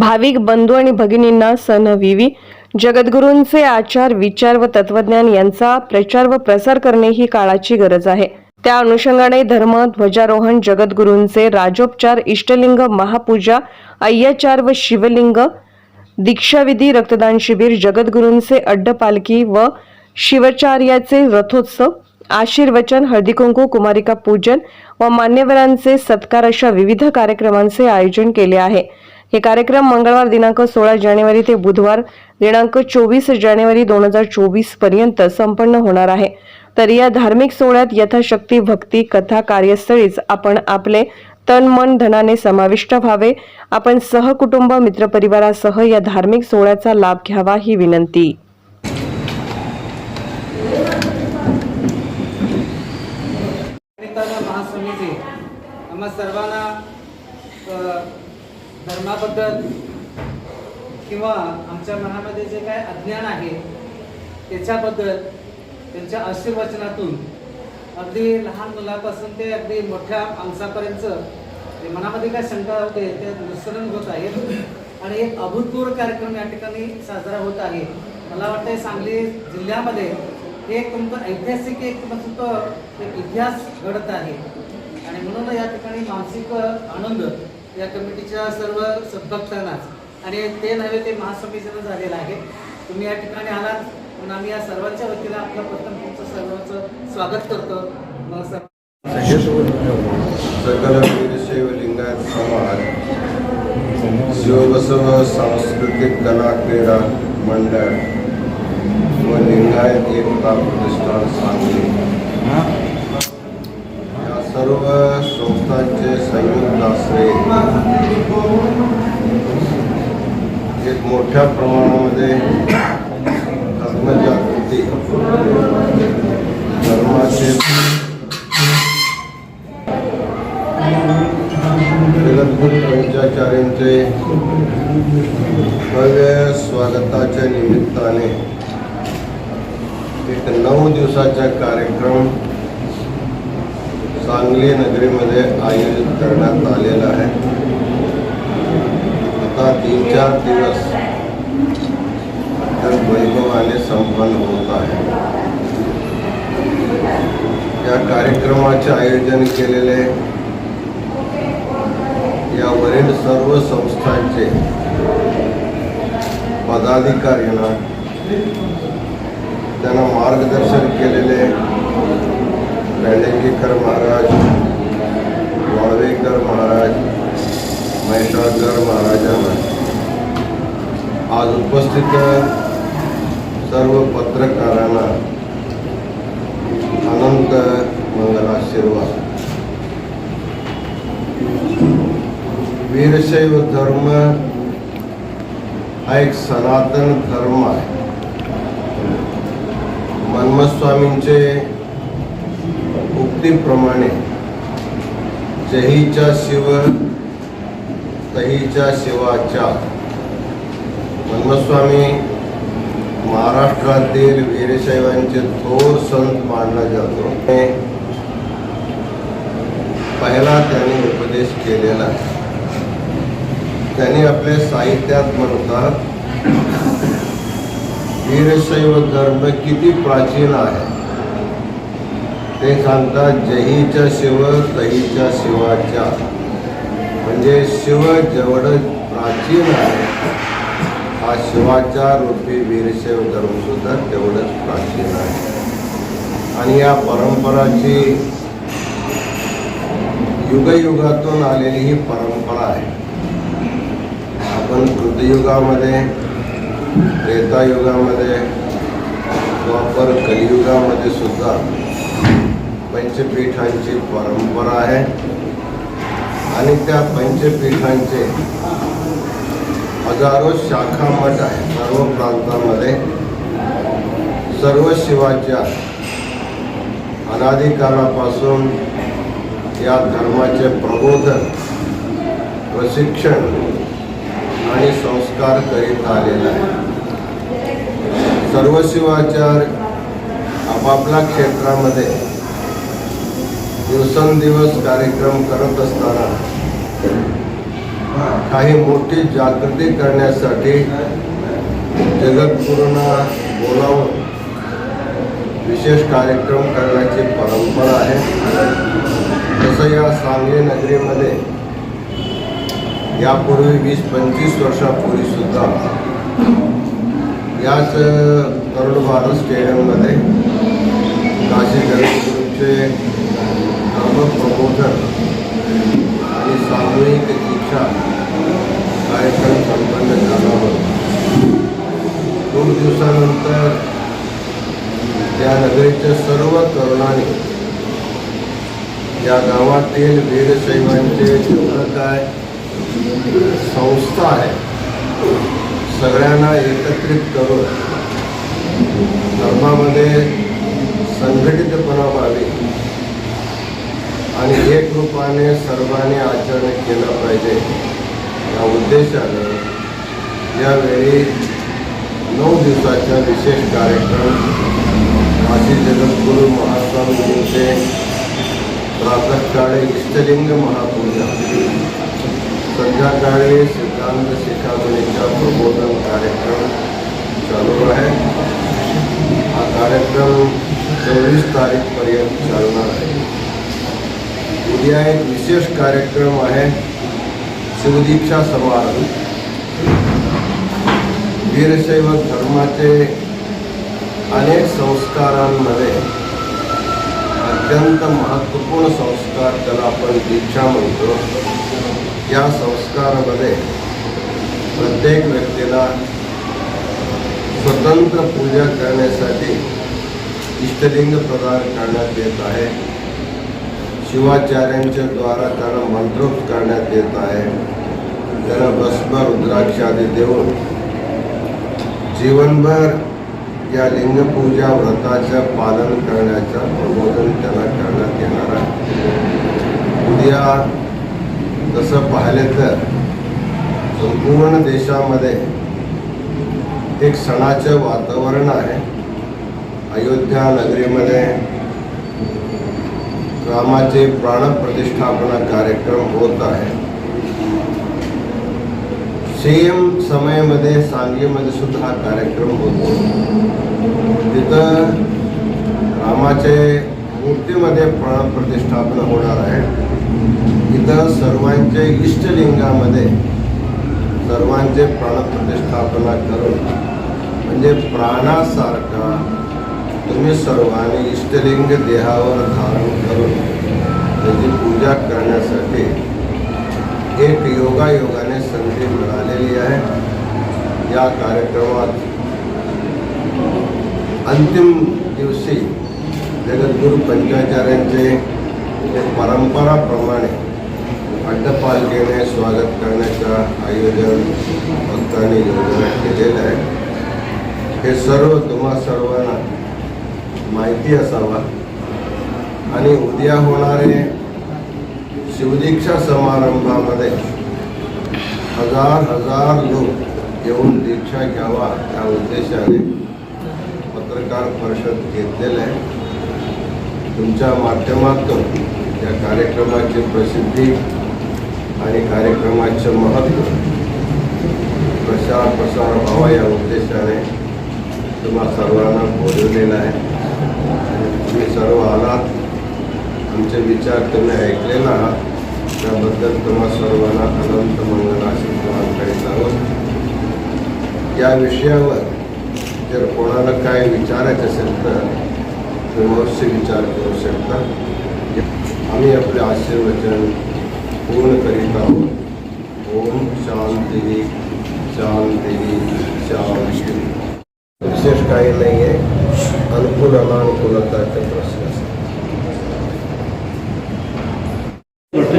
भाविक बंधू आणि भगिनींना सन विवी. जगद्गुरूंचे आचार विचार व तत्वज्ञान यांचा प्रचार व प्रसार करणे ही काळाची गरज आहे. त्या अनुषंगाने धर्म ध्वजारोहण जगद्गुरूंचे राजोपचार इष्टलिंग महापूजा अय्याचार व शिवलिंग दीक्षाविधी रक्तदान शिबिर जगद्गुरूंचे अड्डपालखी व शिवाचार्याचे रथोत्सव आशीर्वचन हळदीकुंकू कुमारिका पूजन व मान्यवरांचे सत्कार अशा विविध कार्यक्रमांचे आयोजन केले आहे. हे कार्यक्रम मंगळवार दिनांक सोळा जानेवारी ते बुधवार दिनांक चोवीस जानेवारी दोन हजार चोवीसपर्यंत संपन्न होणार आहे. तर या धार्मिक सोहळ्यात यथाशक्ती भक्ती कथा कार्यस्थळीच आपण आपले तन मन धनाने समाविष्ट व्हावे. आपण सहकुटुंब मित्रपरिवारासह या धार्मिक सोहळ्याचा लाभ घ्यावा ही विनंती. महासमिती आम्हा सर्वांना धर्माबद्दल किंवा आमच्या मनामध्ये जे काय अज्ञान आहे त्याच्याबद्दल त्यांच्या आशीर्वचनातून अगदी लहान मुलापासून ते अगदी मोठ्या माणसापर्यंत जे मनामध्ये काय शंका होते ते निसरण होत आहेत. आणि एक अभूतपूर्व कार्यक्रम या ठिकाणी साजरा होत आहे. मला वाटतं सांगली जिल्ह्यामध्ये एक तुमचं ऐतिहासिक एक तुमचं एक इतिहास घडत आहे. आणि म्हणून या ठिकाणी मानसिक आनंद या कमिटीच्या सर्व सद्भक्तांनाच. आणि ते नव्हे ते महासमितीनं झालेलं आहे. तुम्ही या ठिकाणी आलात म्हणून आम्ही या सर्वांच्या वतीनं आपल्या प्रथम तुमचं सर्वांचं स्वागत करतो. मग सर सकल वीरशैव लिंगायत समाज शिवबसव सांस्कृतिक कला क्रीडा मंडळ व लिंगायत एकता प्रतिष्ठान सांगली सर्व संस्थांचे संयुक्त आश्रय. एक मोठ्या प्रमाणामध्ये धर्मजागृती धर्माचे जगद्गुरु पंचाचार्यांचे भव्य स्वागताच्या निमित्ताने एक नऊ दिवसाचा कार्यक्रम सांगली नगरीमध्ये आयोजित करण्यात आलेलं आहे. आता तीन चार दिवस तर वैभवाने संपन्न होत आहे. या कार्यक्रमाचे आयोजन केलेले यावरील सर्व संस्थांचे पदाधिकाऱ्यांना त्यांना मार्गदर्शन केलेले पेंडंगीकर महाराज. वाळवेकर महाराज. म्हैसाळकर महाराजांना. आज उपस्थित सर्व पत्रकारांना अनंत मंगलाशीर्वाद. वीरशैव धर्म हा एक सनातन धर्म आहे. मन्मस्वामींचे उक्तीप्रमाणे जहीच्या शिव तहीच्या शिवाच्या. मन्मस्वामी महाराष्ट्रातील वीरशैवांचे थोर संत मानला जातो. पहिला त्यांनी उपदेश केलेला. त्यांनी आपल्या साहित्यात म्हणतात वीरशैव धर्म किती प्राचीन आहे? ते सांगतात जहीच्या शिव तहीच्या शिवाच्या. म्हणजे शिव जेवढं प्राचीन आहे हा शिवाच्या रूपी वीरशैव धर्म सुद्धा तेवढंच प्राचीन आहे. आणि या परंपराची युगयुगातून आलेली ही परंपरा आहे. आपण कृतयुगामध्ये त्रेतायुगामध्ये वापर कलियुगामध्ये सुद्धा पंचपीठांची परंपरा आहे. आणि त्या पंचपीठांचे हजारो शाखा मठ आहे सर्व प्रांतामध्ये. सर्व शिवाच्या अनाधिकारापासून या धर्माचे प्रबोधन प्रशिक्षण आणि संस्कार करीत आलेला आहे. सर्व शिवाचार आपापल्या क्षेत्रामध्ये दिवसेंदिवस कार्यक्रम करत असताना काही मोठी जागृती करण्यासाठी जगद्गुरूंना बोलावून विशेष कार्यक्रम करण्याची परंपरा आहे. तसं या सांगली नगरीमध्ये यापूर्वी वीस पंचवीस वर्षापूर्वीसुद्धा याच तरुण भारत स्टेडियममध्ये काशी जगद्गुरूंचे धर्मप्रबोधन आणि सामूहिक दीक्षा कार्यक्रम संपन्न झाला होता दोन दिवसानंतर त्या नगरीच्या सर्व तरुणांनी या गावातील वीरशैवांचे जेवढं काय संस्था आहे सगळ्यांना एकत्रित करून धर्मामध्ये संघटितपणा व्हावी. आणि एक रूपाने सर्वांनी आचरण केलं पाहिजे. या उद्देशाने यावेळी नऊ दिवसाचा विशेष कार्यक्रम काशी जगद्गुरू महास्वामींचे प्रातःकाळी इष्टलिंग महापूजा संध्याकाळी सिद्धांत शिखामणीचा प्रबोधन कार्यक्रम चालू आहे. हा कार्यक्रम चोवीस तारीखपर्यंत चालणार आहे. उद्या एक विशेष कार्यक्रम आहे शिवदीक्षा समारंभ वीरशैव धर्माचे अनेक संस्कारांमध्ये अत्यंत महत्त्वपूर्ण संस्कार त्याला आपण दीक्षा म्हणतो. या संस्कारामध्ये प्रत्येक व्यक्तीला स्वतंत्र पूजा करण्यासाठी इष्टलिंग प्रदान करण्यात येत आहे. शिवाचार्यांच्या द्वारा त्यांना मंत्रोक्त करण्यात येत आहे. त्यांना भस्म रुद्राक्ष आदी देऊन जीवनभर या लिंगपूजा व्रताचं पालन करण्याचं प्रबोधन त्याला करण्यात येणार आहे. उद्या तसं पाहिले तर संपूर्ण देशामध्ये एक सणाचं वातावरण आहे. अयोध्या नगरीमध्ये रामाचे प्राणप्रतिष्ठापना कार्यक्रम होत आहे. सेम समयामध्ये सांगलीमध्ये सुद्धा हा कार्यक्रम होतो. तिथं रामाचे मूर्तीमध्ये प्राणप्रतिष्ठापना होणार आहे. इथं सर्वांचे इष्टलिंगामध्ये सर्वांचे प्राणप्रतिष्ठापना करून म्हणजे प्राणासारखा तुम्ही सर्वांनी इष्टलिंग देहावर धारण करून त्याची पूजा करण्यासाठी एक योगायोगाने संधी मिळालेली आहे या कार्यक्रमात अंतिम दिवशी जगद्गुरू पंचाचार्यांचे परंपराप्रमाणे अड्डपालखीने स्वागत करण्याचं आयोजन भक्तांनी योजना केलेलं आहे. हे सर्व तुम्हा सर्वांना माहिती असावा. आणि उद्या होणारे शिवदीक्षा समारंभामध्ये हजार हजार लोक येऊन दीक्षा घ्यावा या उद्देशाने पत्रकार परिषद घेतलेलं आहे. तुमच्या माध्यमातून या कार्यक्रमाची प्रसिद्धी आणि कार्यक्रमाचे महत्त्व प्रचार प्रसार व्हावा या उद्देशाने तुम्हा सर्वांना बोलवलेलं आहे. सर्व आलात. आमचे विचार तुम्ही ऐकलेला आहात. त्याबद्दल तुम्हा सर्वांना अनंत मंगल आशीर्वाद करीत आहोत. या विषयावर जर कोणाला काय विचारायचं असेल तर तुम्ही विचार करू शकता. आम्ही आपले आशीर्वचन पूर्ण करीत आहोत. ओम शांती शांती शांती. विशेष काही नाही आहे अनुकूल अनानुकूलताचे प्रश्न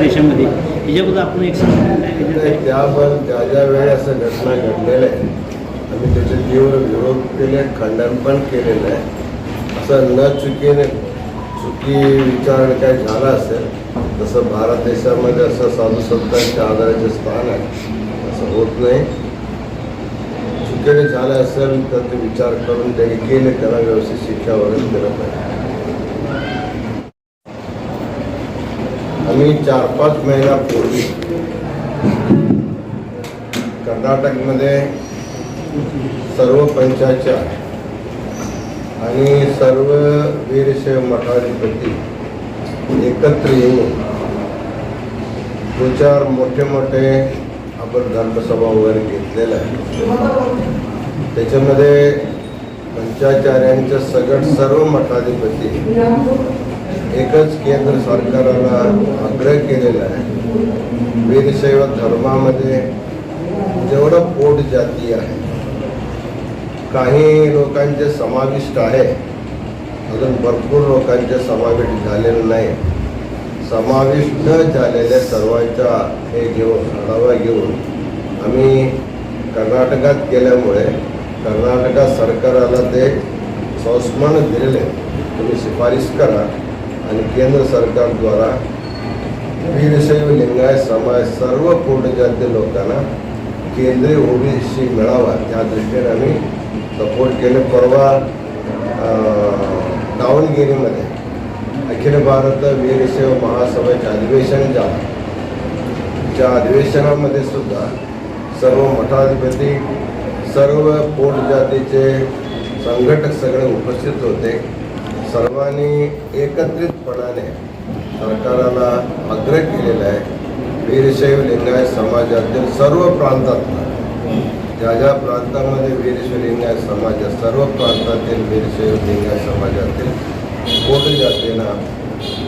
देशामध्ये याच्याबद्दल आपण एक? त्यावर ज्या ज्या वेळी असं घटना घडलेल्या आहे आम्ही त्याचे तीव्र विरोध केले खंडन पण केलेलं आहे. असं न चुकीने चुकी विचार काय झाला असेल तसं भारत देशामध्ये असं साधू संतांच्या आधाराचे स्थान आहे. असं होत नाही. शेतकरी झालं असेल तर ते विचार करून त्यांनी केले त्याला व्यवस्थित शिक्षा वगैरे दिलं पाहिजे. आम्ही चार पाच महिन्यापूर्वी कर्नाटकमध्ये सर्व पंचाचार आणि सर्व वीरशैव मठाधिपती एकत्र येऊन दोन चार मोठे मोठे आपण धर्मसभा वगैरे घेतलेला आहे. त्याच्यामध्ये पंचाचार्यांच्या सगळं सर्व मठाधिपती एकच केंद्र सरकाराला आग्रह केलेला आहे. वीरशैव धर्मामध्ये जेवढं पोट जाती आहे काही लोकांचे समाविष्ट आहे अजून भरपूर लोकांचे समाविष्ट झालेलं नाही. समाविष्ट झालेल्या सर्वांचा हे घेऊन आढावा घेऊन आम्ही कर्नाटकात गेल्यामुळे कर्नाटका सरकाराला ते संस्मरण दिलेले. तुम्ही शिफारस करा आणि केंद्र सरकारद्वारा वीरशैव लिंगायत समाज सर्व पोटजाती लोकांना केंद्रीय ओबीसी मिळावा त्या दृष्टीने आम्ही सपोर्ट केले. परवा दावणगिरीमध्ये अखिल भारत वीरशैव महासभेच्या अधिवेशनाच्या ज्या त्या अधिवेशनामध्ये सुद्धा सर्व मठाधिपती सर्व पोट जातीचे संघटक सगळे उपस्थित होते. सर्वांनी एकत्रितपणाने सरकाराला आग्रह केलेला आहे. वीरशैव लिंगायत समाजातील सर्व प्रांतातला ज्या ज्या प्रांतामध्ये वीरशैव लिंगायत समाज सर्व प्रांतातील वीरशैव लिंगायत समाजातील पोट जातींना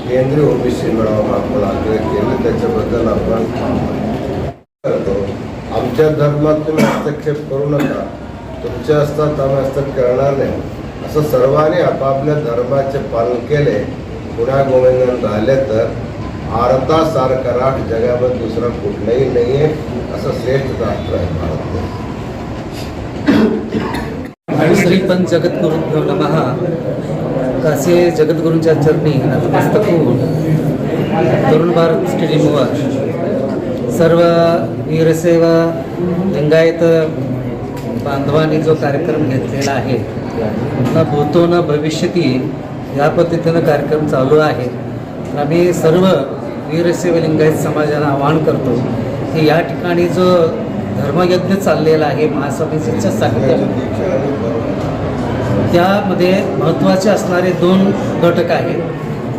केंद्रीय ओबीसी मिळावा आपण आग्रह केले त्याच्याबद्दल आपण करतो. आमच्या धर्मात तुम्ही हस्तक्षेप करू नका. तुमच्या असतात आम्ही हस्तक्षेप करणार नाही. असं सर्वांनी आपापल्या धर्माचे पालन केले. पुन्हा गोविंदन राहिले तर भारतासारखा राष्ट्र जगामध्ये दुसरा कुठलाही नाही आहे असं श्रेष्ठ राष्ट्र आहे भारत जगत करून ठेवला महा. असे जगद्गुरूंच्या चरणी नतमस्तक होऊन तरुण भारत स्टेडियमवर सर्व वीरसेवा लिंगायत बांधवांनी जो कार्यक्रम घेतलेला आहे न भूतो न भविष्यती या पद्धतीनं कार्यक्रम चालू आहे. आम्ही सर्व वीरसेवा लिंगायत समाजाला आवाहन करतो की या ठिकाणी जो धर्मयज्ञ चाललेला आहे महासभेच्या साहित्यामध्ये त्यामध्ये महत्त्वाचे असणारे दोन घटक आहेत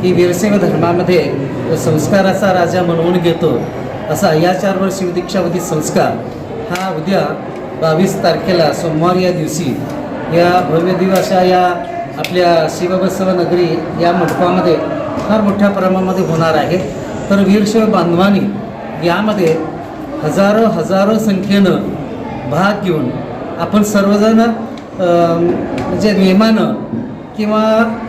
की वीरसिंह धर्मामध्ये संस्काराचा राजा म्हणून घेतो असा या चार वर्ष दीक्षावधी संस्कार हा उद्या बावीस तारखेला सोमवार या दिवशी या भव्य दिवसा या आपल्या शिवबसव नगरी या मंडपामध्ये फार मोठ्या प्रमाणामध्ये होणार आहे. तर वीरशिव बांधवांनी यामध्ये हजारो हजारो संख्येनं भाग घेऊन आपण सर्वजण म्हणजे नियमानं किंवा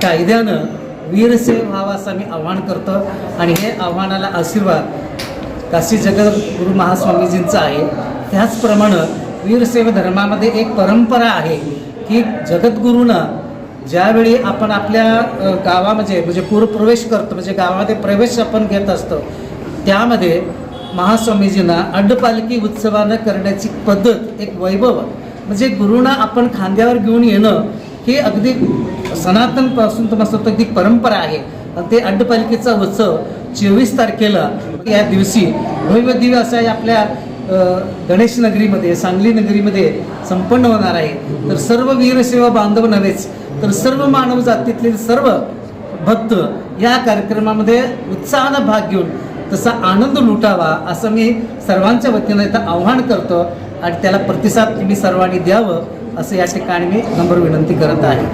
कायद्यानं वीरसेव व्हावा असं आम्ही आव्हान करतो आणि हे आव्हानाला आशीर्वाद काशी जगद्गुरु महास्वामीजींचा आहे. त्याचप्रमाणे वीरसेव धर्मामध्ये एक परंपरा आहे की जगद्गुरूनं ज्यावेळी आपण आपल्या गावामध्ये म्हणजे, म्हणजे पूरप्रवेश करतो म्हणजे गावामध्ये प्रवेश आपण घेत असतो त्यामध्ये महास्वामीजींना अड्डपालखी उत्सवानं करण्याची पद्धत एक वैभव म्हणजे गुरुना आपण खांद्यावर घेऊन येणं हे अगदी सनातनपासून तुम्हाला सांगतो अगदी परंपरा आहे. ते अड्डपालिकेचा उत्सव चोवीस तारखेला. या दिवशी भव्य दिव्य असा आपल्या गणेश नगरीमध्ये सांगली नगरीमध्ये संपन्न होणार आहे. तर सर्व वीरसेवा बांधव नव्हेच तर सर्व मानव जातीतले सर्व भक्त या कार्यक्रमामध्ये उत्साहानं भाग घेऊन तसा आनंद लुटावा असं मी सर्वांच्या वतीनं इथं आव्हान करतो आणि त्याला प्रतिसाद तुम्ही सर्वांनी द्यावं असं या ठिकाणी मी नम्र विनंती करत आहे.